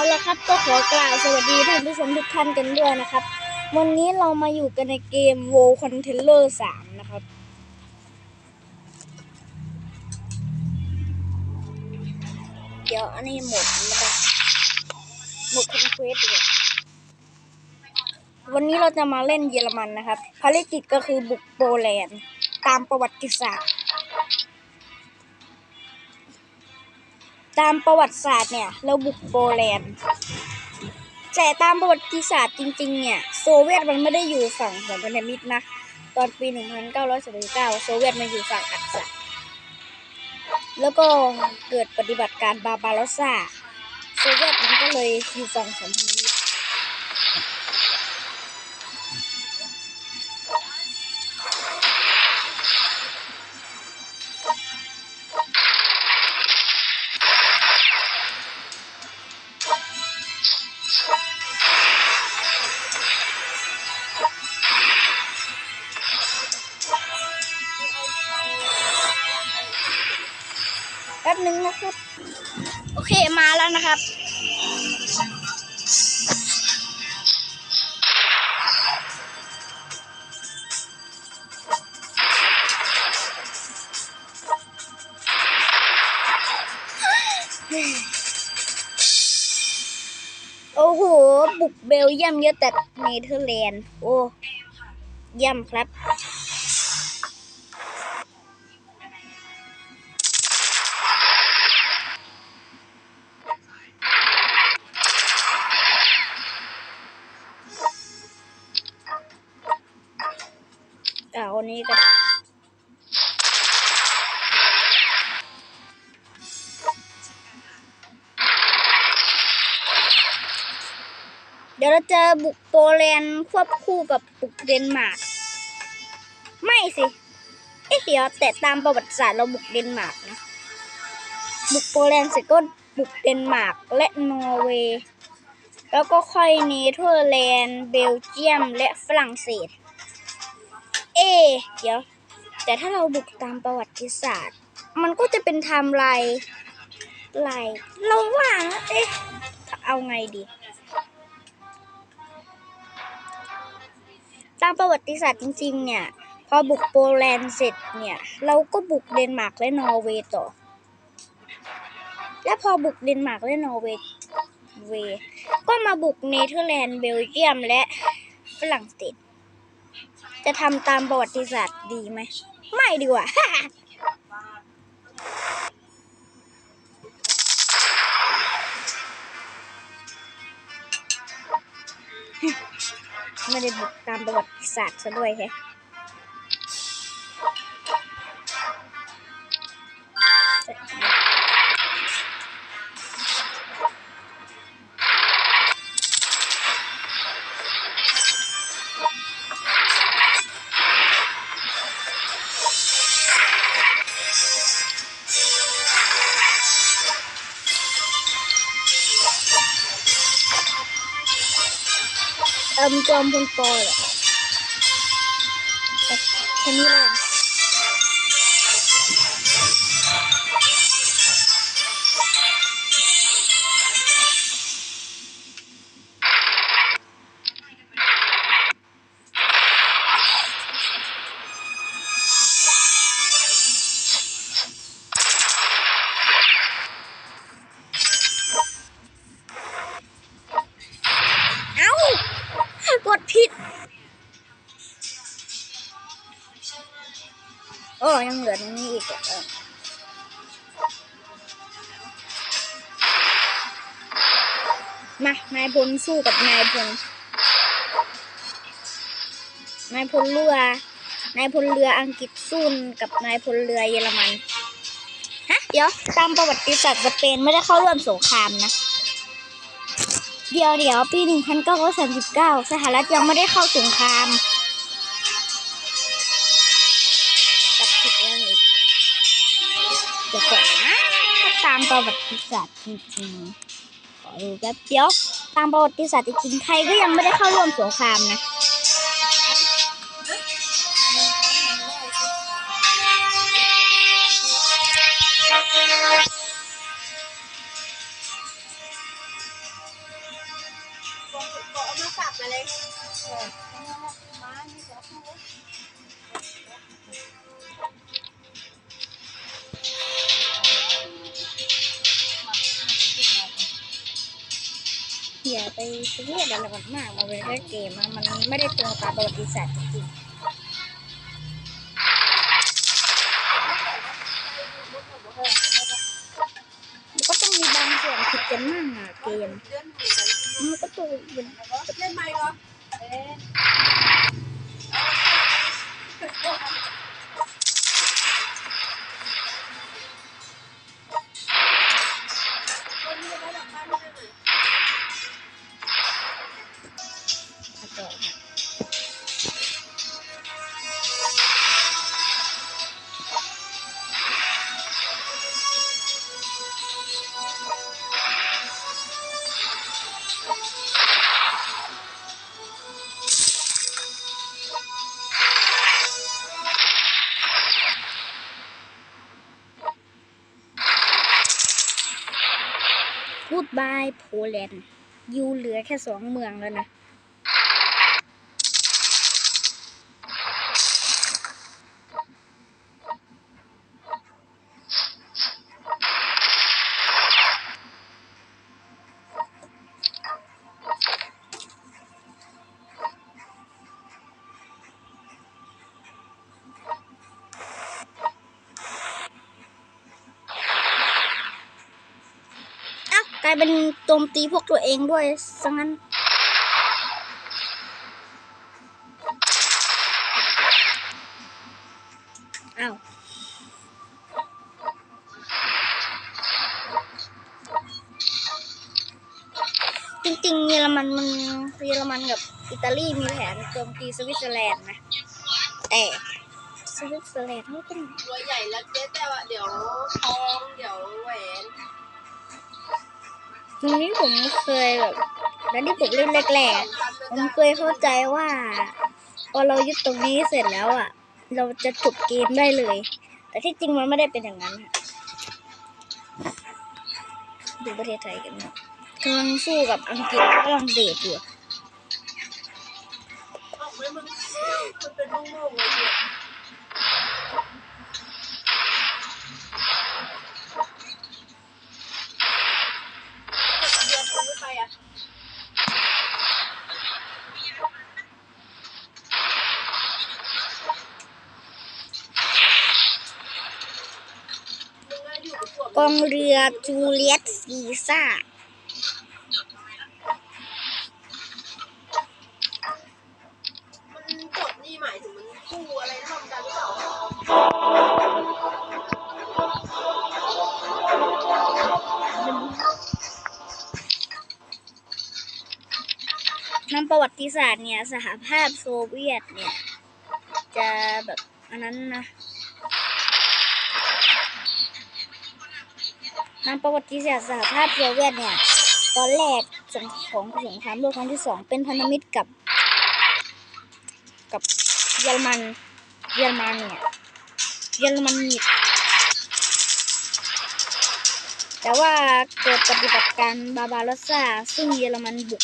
เอาละครับก็ขอกล่าวสวัสดีท่านผู้ชมทุกท่านกันด้วยนะครับ วันนี้เรามาอยู่กันในเกม World Controller 3 นะครับ เดี๋ยวอันนี้หมดนะครับหมดคอนเควสเลยวันนี้เราจะมาเล่นเยอรมันนะครับ ภารกิจก็คือบุกโปแลนด์ตามประวัติศาสตร์ ตามประวัติศาสตร์เนี่ย เราบุกโปแลนด์แต่ตามประวัติศาสตร์จริง ๆ เนี่ย โซเวียตมันไม่ได้อยู่ฝั่งของพันธมิตรนะ ตอนปี 1939 โซเวียตมันอยู่ฝั่งอักษะแล้วก็เกิดปฏิบัติการบาบาโรซาโซเวียตมันก็เลยอยู่ฝั่งของพันธมิตร โอ้โห บุกเบลเยี่ยมเยอะแต่เนเธอร์แลนด์ โอ้เยี่ยมครับ บุกโปแลนด์ควบคู่กับบุกเดนมาร์กไม่สิเอ๊ะเดี๋ยวแต่ตามประวัติศาสตร์เราบุกเดนมาร์กนะบุกโปแลนด์เสร็จก็บุกเดนมาร์กและนอร์เวย์แล้วก็ค่อยเนเธอร์แลนด์เบลเยียมและฝรั่งเศส เอะเดี๋ยว แต่ถ้าเราบุกตามประวัติศาสตร์ มันก็จะเป็นไทม์ไลน์ไลน์เราว่านะเอ๊ะเอาไงดี ตามประวัติศาสตร์จริง ๆ เนี่ย พอบุกโปแลนด์เสร็จเนี่ย เราก็บุกเดนมาร์กและนอร์เวย์ต่อ และพอบุกเดนมาร์กและนอร์เวย์เวย์ก็มาบุกเนเธอร์แลนด์เบลเยียมและฝรั่งเศสจะทำตามประวัติศาสตร์ดีไหม ไม่ดีกว่า ไม่ได้บุกตามประวัติศาสตร์ซะด้วยแฮะ จอมพลปอเหรอแต่แค่นี้เลยานายพลสู้กับนายพลนายพลเรือนายพลเรืออังกฤษสู้กับนายพลเรือเยอรมันฮะเดี๋ยวตามประวัติศาสตร์สเปนไม่ได้เข้าร่วมสงครามนะเดี๋ยวเดี๋ยวปี1939สหรัฐยังไม่ได้เข้าสงครามจับผิดแล้วอีกเดี๋ยวก่อนนะถ้าตามประวัติศาสตร์จริงๆ ขอดูแป๊บเดียวตามประวัติศาสตร์จริงไทยก็ยังไม่ได้เข้าร่วมสงครามนะ เไปเลยอย่าไปซีเรียอะไรมันมากมันเป็นแค่เกมมันไม่ได้ตรงตามประวัติศาสตร์จริงๆมันก็ต้องมีบางส่วนผิดกันมากอะเกมมันก็ต้องเป็นเล่นไมเหรอ บายโพแลนด์ยูเหลือแค่สองเมืองแล้วนะาวกลายเป็นโจมตีพวกตัวเองด้วยซะงั้น อ้าวจริงๆเยอรมันมันเยอรมันกับอิตาลีมีแผนโจมตีสวิตเซอร์แลนด์นะแต่สวิตเซอร์แลนด์เขาเป็นตัวใหญ่แล้วเจ๊แต่ว่าเดี๋ยวทองเดี๋ยวแหวน ตรงนี้ผมเคยแบบแล้วที่ผมเล่นแรกๆผมเคยเข้าใจว่าพอเรายึดตรงนี้เสร็จแล้วอะ เราจะจบเกมได้เลย แต่ที่จริงมันไม่ได้เป็นอย่างนั้นอะดูประเทศไทยกันนะกำลังสู้กับอังกฤษและฝรั่งเศสอยู่ ออกไหมมันมันเป็นโง่ๆเลยเนี่ยเดี๋ยวคุณไม่ไปอะ มึงอะอยู่ กองเรือจูเลียตซีซ่านกดนี่หมายถึงมันคู่อะไรร่วมกันหรือเปล่านำประวัติศาสตร์เนี่ย สหภาพโซเวียตเนี่ย จะแบบอันนั้นนะ นำประวัติศาสตร์สหภาพโซเวียตเนี่ย ตอนแรกสงของสงครามโลกครั้งที่สองเป็นพันธมิตรกับ กับเยอรมัน เยอรมันเนี่ยเยอรมันนีแต่ว่าเกิดปฏิบัติการบาบาโรสซาซึ่งเยอรมันบุก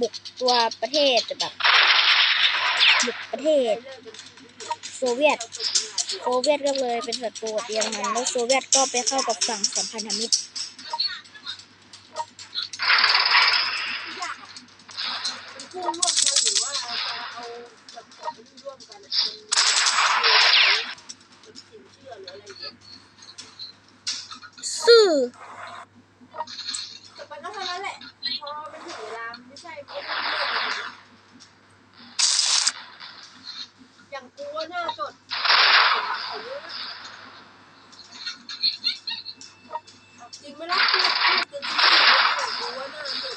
บุกตัวประเทศแบบบุกประเทศ โซเวียต โซเวียตก็เลยเป็นศัตรูกับเยอรมันแล้วโซเวียตก็ไปเข้ากับฝั่งสัมพันธมิตรมันคู่ร่วมกันหรือจบบของที่ร่วมกันอะมันมันสินเชื่อหาเงี้ยซื่อแต่มันก็เท่านั้นแหละพอมันถึงเวลามไม่ใช่อย่างกูว่าหน้าจด จริงไหมล่ะพูดพูดจนจริงๆอย่างกูว่าน้าจด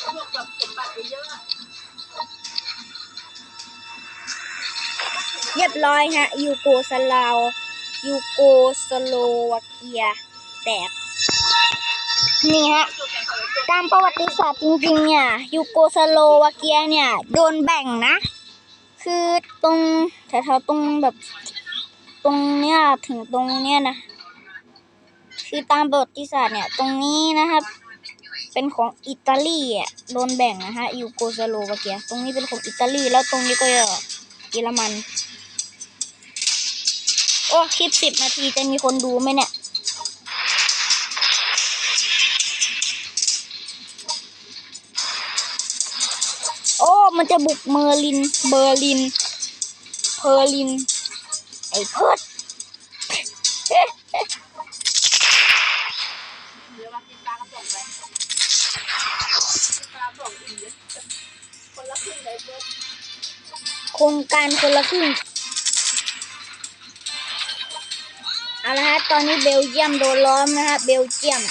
พวกแบบสมบัติเยอะเรียบร้อยฮะ ยูโกสลาวยูโกสโลวาเกีย แตก นี่ฮะจดแต่เขาจดตามประวัติศาสตร์จริงๆเนี่ย ยูโกสโลวาเกียเนี่ย โดนแบ่งนะ คือตรงแถวๆตรงแบบ ตรงเนี้ยถึงตรงเนี้ยนะ คือตามประวัติศาสตร์เนี่ยตรงนี้นะครับ เป็นของอิตาลีอะโดนแบ่งนะฮะยูโกสโลวาเกีย ตรงนี้เป็นของอิตาลี แล้วตรงนี้ก็เยอรมัน โอ้คลิปสิบนาทีจะมีคนดูไหมเนี่ย จะบุกเมอร์ลิน เบอร์ลิน เพอร์ลิน ไอ้เพิดเดี๋ยวมากินปลากระป๋องไปปลากระป๋องอีกคนละครึ่งเลยเบิร์ดโครงการคนละครึ่งเอาละฮะ ตอนนี้เบลเยียมโดนล้อมนะฮะ เบลเยียม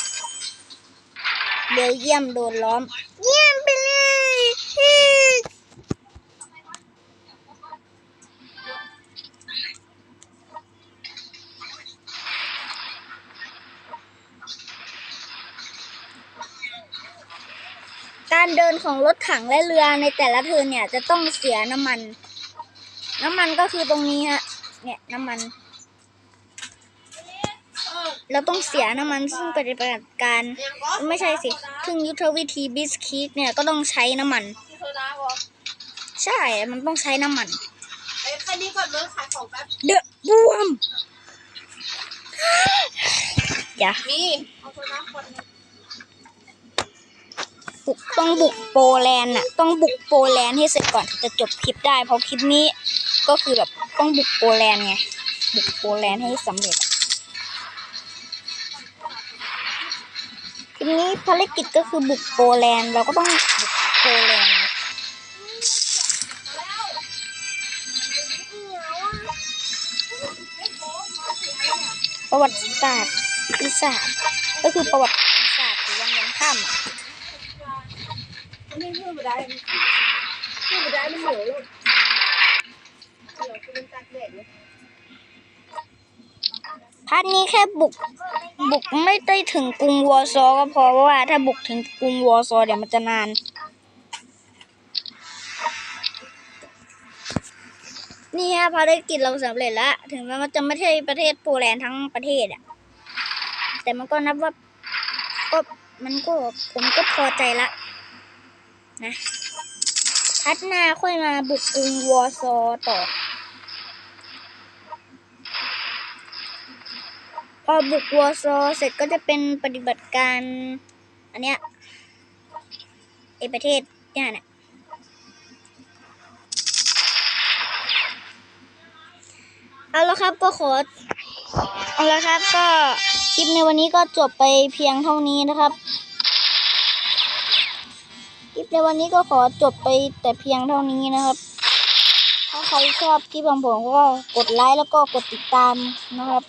เบลเยียมโดนล้อมเยี่ยมไปเลย ของรถถังและเรือในแต่ละเทิร์นเนี่ยจะต้องเสียน้ำมัน น้ำมันก็คือตรงนี้ฮะ เนี่ยน้ำมันเออเราต้องเสียน้ำมันซึ่งปฏิบัติการเรียนก็ไม่ใช่สิซึ่งยุทธวิธีบิสคิดเนี่ยก็ต้องใช้น้ำมันที่เธอนะบอกใช่ มันต้องใช้น้ำมันไอ้แค่นี้ก่อนเบิร์ดขายของแป๊บเดอะบวมอย่ามีเอาเธอนะคนหนึ่ง บุกต้องบุกโปแลนด์น่ะต้องบุกโปแลนด์ให้เสร็จก่อนถึงจะจบคลิปได้เพราะคลิปนี้ก็คือแบบต้องบุกโปแลนด์ไงบุกโปแลนด์ให้สำเร็จอะทีนี้ภารกิจก็คือบุกโปแลนด์เราก็ต้องบุกโปแลนด์ประวัติศาสตร์ปีศาจก็คือประวัติศาสตร์หรือวันยังค่ำ อันนี้พูดไม่ได้พูดไม่ได้มันเหนียวเลยเดี๋ยวจะเป็นตากแดดเลยพาร์ทนี้แค่บุก บุกไม่ได้ถึงกรุงวอร์ซอก็พอเพราะว่า ถ้าบุกถึงกรุงวอร์ซอเดี๋ยวมันจะนาน นี่ฮะภารกิจเราสำเร็จแล้ว ถึงแม้ว่าจะไม่ใช่ประเทศโปแลนด์ทั้งประเทศอะแต่มันก็นับว่าก็มันก็ผมก็พอใจละ นะ พัดนาค่อยมาบุกกรุงวอร์ซอต่อ พอบุกวอร์ซอเสร็จก็จะเป็นปฏิบัติการ อันเนี้ยไอประเทศเนี่ยนี่ยเอาละครับก็ขอเอาละครับก็คลิปในวันนี้ก็จบไปเพียงเท่านี้นะครับ คลิปในวันนี้ก็ขอจบไปแต่เพียงเท่านี้นะครับ ถ้าใครชอบคลิปของผมก็กดไลค์แล้วก็กดติดตามนะครับ